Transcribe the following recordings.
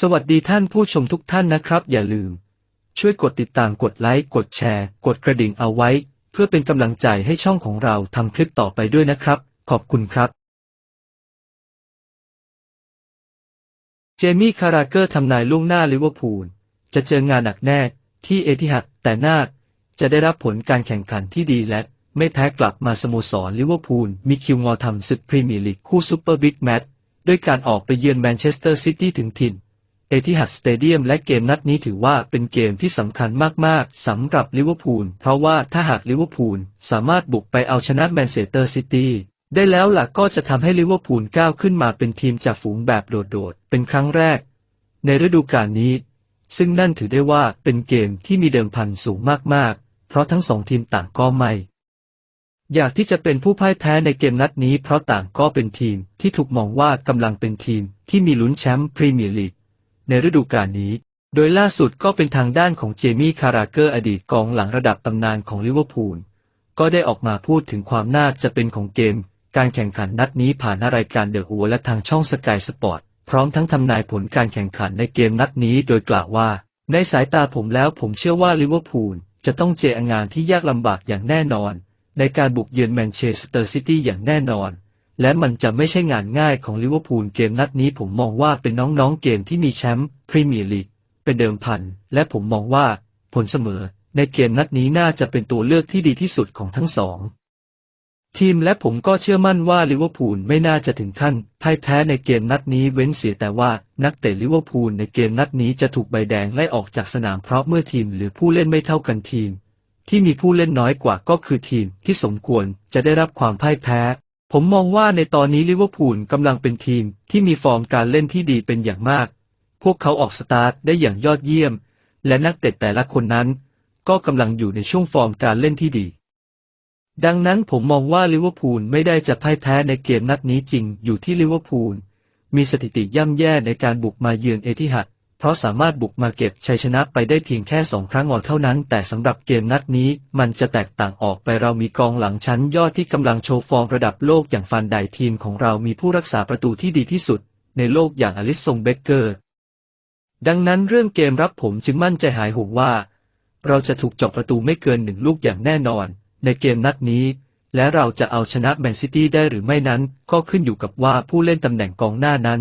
สวัสดีท่านผู้ชมทุกท่านนะครับ อย่าลืม ช่วยกดติดตามกดไลค์กดแชร์ กดกระดิ่งเอาไว้ เพื่อเป็นกำลังใจให้ช่องของเราทำคลิปต่อไปด้วยนะครับ ขอบคุณครับ เจมี่คาราเกอร์ทำนายล่วงหน้าลิเวอร์พูลจะเจองานหนักแน่ที่เอติฮัดแต่นาจะได้รับผลการแข่งขันที่ดีและไม่แพ้กลับมาสโมสรลิเวอร์พูลมีคิวงอทำศึกพรีเมียร์ลีกคู่ซูเปอร์บิ๊กแมตช์ด้วยการออกไปเยือนแมนเชสเตอร์ซิตี้ถึงถิ่น เอติฮัดสเตเดียมและเกมนัดนี้ถือว่าเป็นเกมที่สำคัญมาก ๆ สำหรับลิเวอร์พูล เพราะว่าถ้าหากลิเวอร์พูลสามารถบุกไปเอาชนะแมนเชสเตอร์ซิตี้ได้แล้วล่ะก็จะทำให้ลิเวอร์พูลก้าวขึ้นมาเป็นทีมจากฝูงแบบโดด ๆ เป็นครั้งแรก ในฤดูกาลนี้ ซึ่งนั่นถือได้ว่าเป็นเกมที่มีเดิมพันสูงมาก ๆ เพราะทั้งสองทีมต่างก็ไม่ อยากที่จะเป็นผู้พ่ายแพ้ในเกมนัดนี้เพราะต่างก็เป็นทีมที่ถูกมองว่ากำลังเป็นทีมที่มีลุ้นแชมป์พรีเมียร์ลีก ในฤดูกาลนี้ โดยล่าสุดก็เป็นทางด้านของเจมี่คาราเกอร์อดีตกองหลังระดับตำนานของลิเวอร์พูลก็ได้ออกมาพูดถึงความน่าจะเป็นของเกม การแข่งขันนัดนี้ผ่านรายการเดอะหัวและทางช่องสกายสปอร์ตพร้อมทั้งทำนายผลการแข่งขันในเกมนัดนี้โดยกล่าวว่า ในสายตาผมแล้วผมเชื่อว่าลิเวอร์พูลจะต้องเจองานที่ยากลำบากอย่างแน่นอน ในการบุกเยือนแมนเชสเตอร์ซิตี้อย่างแน่นอน และมันจะไม่ใช่งานง่ายของลิเวอร์พูลเกมนัดนี้ผมมองว่าเป็นน้องๆเกมที่มีแชมป์พรีเมียร์ลีกเป็นเดิมพัน และผมมองว่าผลเสมอในเกมนัดนี้น่าจะเป็นตัวเลือกที่ดีที่สุดของทั้งสอง ทีมและผมก็เชื่อมั่นว่าลิเวอร์พูลไม่น่าจะถึงขั้นพ่ายแพ้ในเกมนัดนี้เว้นเสียแต่ว่านักเตะลิเวอร์พูลในเกมนัดนี้จะถูกใบแดงไล่ออกจากสนามเพราะเมื่อทีมหรือผู้เล่นไม่เท่ากันทีม ที่มีผู้เล่นน้อยกว่าก็คือทีมที่สมควรจะได้รับความพ่ายแพ้ ผมมองว่าในตอนนี้ลิเวอร์พูลกำลังเป็นทีมที่มีฟอร์มการเล่นที่ดีเป็นอย่างมาก พวกเขาออกสตาร์ทได้อย่างยอดเยี่ยม และนักเตะแต่ละคนนั้น ก็กำลังอยู่ในช่วงฟอร์มการเล่นที่ดี ดังนั้นผมมองว่าลิเวอร์พูลไม่ได้จะพ่ายแพ้ในเกมนัดนี้จริงอยู่ที่ลิเวอร์พูลมีสถิติย่ำแย่ในการบุกมาเยือนเอติฮัด เพราะสามารถบุกมาเก็บชัยชนะไปได้เพียงแค่สองครั้งออกเท่านั้น แต่สำหรับเกมนัดนี้มันจะแตกต่างออกไปเรามีกองหลังชั้นยอดที่กำลังโชว์ฟอร์มระดับโลกอย่างฟันไดทีมของเรามีผู้รักษาประตูที่ดีที่สุด ในโลกอย่างอลิสซงเบเกอร์ ดังนั้นเรื่องเกมรับผมจึงมั่นใจหายห่วงว่า เราจะถูกจาะประตูไม่เกินหนึ่งลูกอย่างแน่นอน ในเกมนัดนี้และเราจะเอาชนะแมนซิตี้ได้หรือไม่นั้น ก็ขึ้นอยู่กับว่าผู้เล่นตำแหน่งกองหน้านั้น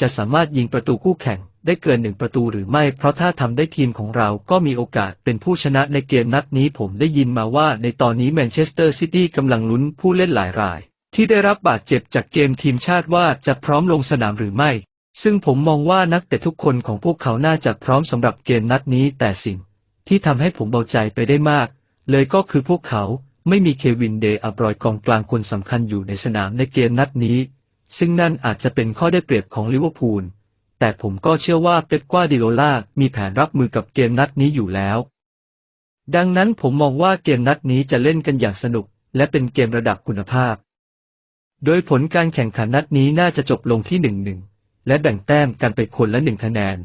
จะสามารถยิงประตูคู่แข่ง ได้เกินหนึ่งประตูหรือไม่ เพราะถ้าทำได้ทีมของเราก็มีโอกาสเป็นผู้ชนะในเกมนัดนี้ผมได้ยินมาว่าในตอนนี้แมนเชสเตอร์ซิตี้กำลังลุ้นผู้เล่นหลายราย ที่ได้รับบาดเจ็บจากเกมทีมชาติว่าจะพร้อมลงสนามหรือไม่ ซึ่งผมมองว่านักเตะทุกคนของพวกเขาน่าจะพร้อมสำหรับเกมนัดนี้แต่สิ่ง ที่ทำให้ผมเบาใจไปได้มาก เลยก็คือพวกเขาไม่มีเควินเดย์อับรอยกองกลางคนสำคัญอยู่ในสนามในเกมนัดนี้ ซึ่งนั่นอาจจะเป็นข้อได้เปรียบของลิเวอร์พูล แต่ผมก็เชื่อว่าเป๊ปกวาดิโอลามีแผนรับมือกับเกมนัดนี้อยู่แล้ว ดังนั้นผมมองว่าเกมนัดนี้จะเล่นกันอย่างสนุก และเป็นเกมระดับคุณภาพ โดยผลการแข่งขันนัดนี้น่าจะจบลงที่หนึ่งหนึ่งและแบ่งแต้มกันไปคนละหนึ่งคะแนน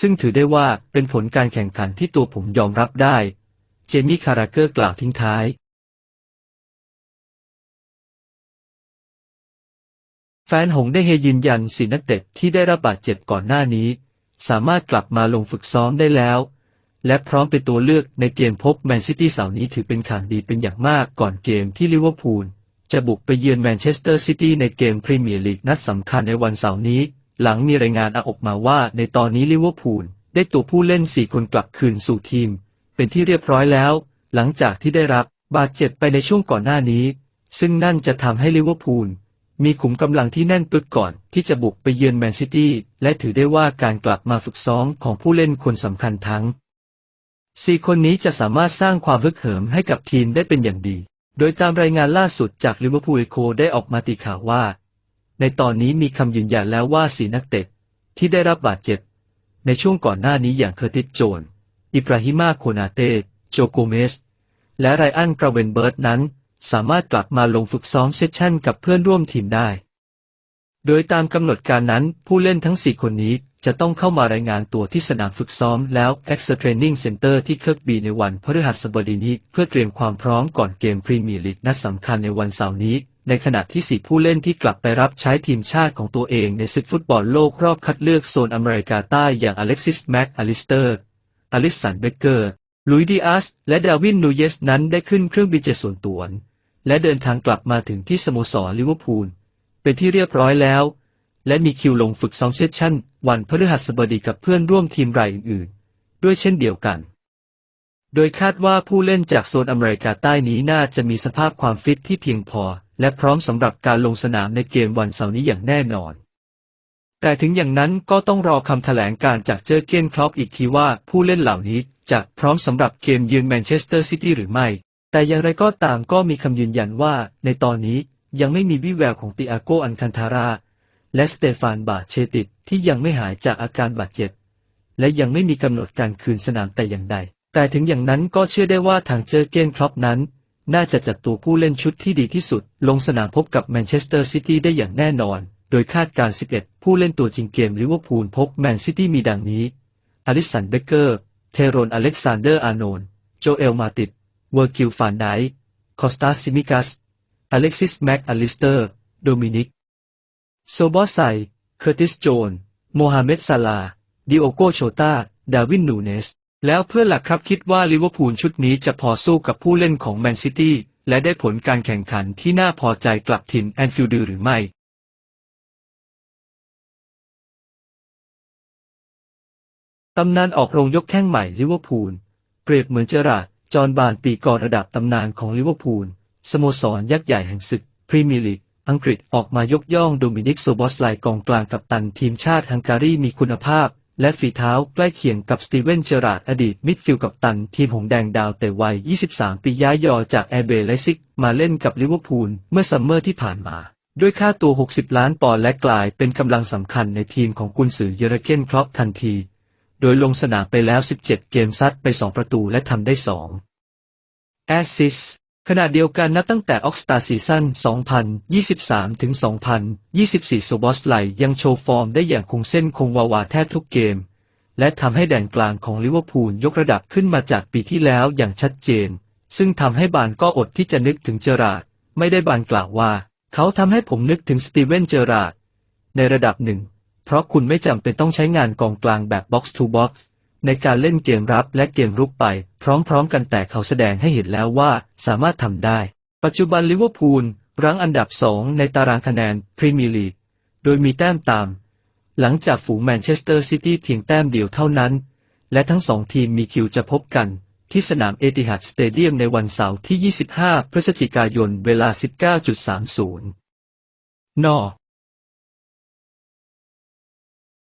ซึ่งถือได้ว่าเป็นผลการแข่งขันที่ตัวผมยอมรับได้ เจมี่คาราเกอร์กล่าวทิ้งท้าย ฟนหงได้เฮยืนยันสีนักเตะที่ได้รับบาดเจ็บก่อนหน้านี้ สามารถกลับมาลงฝึกซ้อมได้แล้ว และพร้อมเป็นตัวเลือกในเกมพบแมนซิตี้เสาร์นี้ถือเป็นข่าวดีเป็นอย่างมากก่อนเกมที่ลิเวอร์พูลจะบุกไปเยือนแมนเชสเตอร์ซิตี้ในเกมพรีเมียร์ลีกนัดสำคัญในวันเสาร์นี้ หลังมีรายงานออกมาว่าในตอนนี้ลิเวอร์พูลได้ตัวผู้เล่น 4 คนกลับคืนสู่ทีม เป็นที่เรียบร้อยแล้ว หลังจากที่ได้รับบาดเจ็บไปในช่วงก่อนหน้านี้ ซึ่งนั่นจะทำให้ลิเวอร์พูล มีขุมกำลังที่แน่นปึกก่อนที่จะบุกไปเยือนแมนซิตี้และถือได้ว่าการกลับมาฝึกซ้อมของผู้เล่นคนสำคัญทั้งสี่คนนี้จะสามารถสร้างความฮึกเหิมให้กับทีมได้เป็นอย่างดี โดยตามรายงานล่าสุดจากลิเวอร์พูลโคได้ออกมาตีข่าวว่า ในตอนนี้มีคำยืนยันแล้วว่าสีนักเตะที่ได้รับบาดเจ็บ ในช่วงก่อนหน้านี้อย่างเคอร์ติสโจนอิบราฮิมาโคนาเต โจโกเมส และไรอันกราเวนเบิร์ตนั้น สามารถกลับมาลงฝึกซ้อมเซสชั่นกับเพื่อนร่วมทีมได้ โดยตามกำหนดการนั้นผู้เล่นทั้ง 4 คนนี้จะต้องเข้ามารายงานตัวที่สนามฝึกซ้อมแล้ว Extra Training Center ที่เคิร์กบีในวันพฤหัสบดีนี้ เพื่อเตรียมความพร้อมก่อนเกมพรีเมียร์ลีกนัดสำคัญในวันเสาร์นี้ ในขณะที่สี่ผู้เล่นที่กลับไปรับใช้ทีมชาติของตัวเองในศึกฟุตบอลโลกรอบคัดเลือกโซนอเมริกาใต้อย่างอเล็กซิสแม็กอลิสเตอร์อลิสันเบเกอร์ลุยดิอาสและดาวินนูเยสนั้นได้ขึ้นเครื่องบินเจส่วนตัว และเดินทางกลับมาถึงที่สโมสรลิเวอร์พูลเป็นที่เรียบร้อยแล้ว และมีคิวลงฝึกซ้อมเซสชั่น วันพฤหัสบดีกับเพื่อนร่วมทีมรายอื่นๆ ด้วยเช่นเดียวกัน โดยคาดว่าผู้เล่นจากโซนอเมริกาใต้นี้น่าจะมีสภาพความฟิตที่เพียงพอ และพร้อมสำหรับการลงสนามในเกมวันเสาร์นี้อย่างแน่นอน แต่ถึงอย่างนั้นก็ต้องรอคำแถลงการจากเจอเกนคลอปอีกทีว่าผู้เล่นเหล่านี้จะพร้อมสำหรับเกมเยือนแมนเชสเตอร์ซิตี้หรือไม่ แต่อย่างไรก็ตามก็มีคำยืนยันว่าในตอนนี้ยังไม่มีวี่แววของติอาโกอันคันทารา และสเตฟานบาเชติดที่ยังไม่หายจากอาการบาดเจ็บ และยังไม่มีกำหนดการคืนสนามแต่อย่างใด แต่ถึงอย่างนั้นก็เชื่อได้ว่าทางเจอเกนคล็อปนั้น น่าจะจัดตัวผู้เล่นชุดที่ดีที่สุด ลงสนามพบกับแมนเชสเตอร์ซิตี้ได้อย่างแน่นอน โดยคาดการณ์11 ผู้เล่นตัวจริงเกมลิเวอร์พูลพบแมนซิตี้มีดังนี้อลิสันเบเกอร์ เทโรนอเล็กซานเดอร์อาโนนโจเอลมาติด เวอร์กิลฟานไดคอสตาซิมิกัส อเล็กซิสแม็กอลิสเตอร์ โดมินิก โซบอสไซ เคอร์ติสโจน โมฮัมเหม็ดซาลา ดิโอโกโชตา ดาวินนูเนส แล้วเพื่อหลักครับคิดว่าลิเวอร์พูลชุดนี้จะพอสู้กับผู้เล่นของแมนซิตี้และได้ผลการแข่งขันที่น่าพอใจกลับถิ่นแอนฟิลด์หรือไม่ตำนานออกโรงยกแข้งใหม่ลิเวอร์พูล เปรียบเหมือนเจอราด จอห์นบานปีก่อนระดับตำนานของลิเวอร์พูล สโมสรยักษ์ใหญ่แห่งศึกพรีเมียร์ลีกอังกฤษออกมายกย่องโดมินิกโซบอสไลกองกลางกัปตันทีมชาติฮังการีมีคุณภาพ และฝีเท้าใกล้เคียงกับสตีเวนเจอราร์ดอดีตมิดฟิลด์กัปตันทีมหงแดงดาวแต่วัย 23 ปีย้ายยอจากแอร์เบย์ไลซิกมาเล่นกับลิเวอร์พูลเมื่อซัมเมอร์ที่ผ่านมา ด้วยค่าตัว 60 ล้านปอนด์และกลายเป็นกำลังสำคัญในทีมของกุนซือเยอร์เกนคล็อปทันที โดยลงสนามไปแล้ว 17 เกมซัดไป 2 ประตูและทำได้ 2 แอสซิสต์ขณะเดียวกันนับตั้งแต่ออกสตาซีซั่น 2023 ถึง 2024 โซบอสไลยังโชว์ฟอร์มได้อย่างคงเส้นคงวาวาแทบทุกเกม และทำให้แดนกลางของลิเวอร์พูลยกระดับขึ้นมาจากปีที่แล้วอย่างชัดเจน ซึ่งทำให้บานก็อดที่จะนึกถึงเจอราร์ดไม่ได้บานกล่าวว่า เขาทำให้ผมนึกถึงสตีเวนเจอราร์ดในระดับหนึ่ง เพราะคุณไม่จำเป็นต้องใช้งานกองกลางแบบ box to box ในการเล่นเกมรับและเกมรุกไป พร้อมๆกันแต่เขาแสดงให้เห็นแล้วว่าสามารถทำได้ ปัจจุบันลิเวอร์พูลรั้งอันดับสองในตารางคะแนนพรีเมียร์ลีกโดยมีแต้มตาม หลังจากฝูงแมนเชสเตอร์ซิตี้เพียงแต้มเดียวเท่านั้น และทั้งสองทีมมีคิวจะพบกัน ที่สนามเอติฮัดสเตเดียมในวันเสาร์ที่ 25 พฤศจิกายนเวลา 19.30 น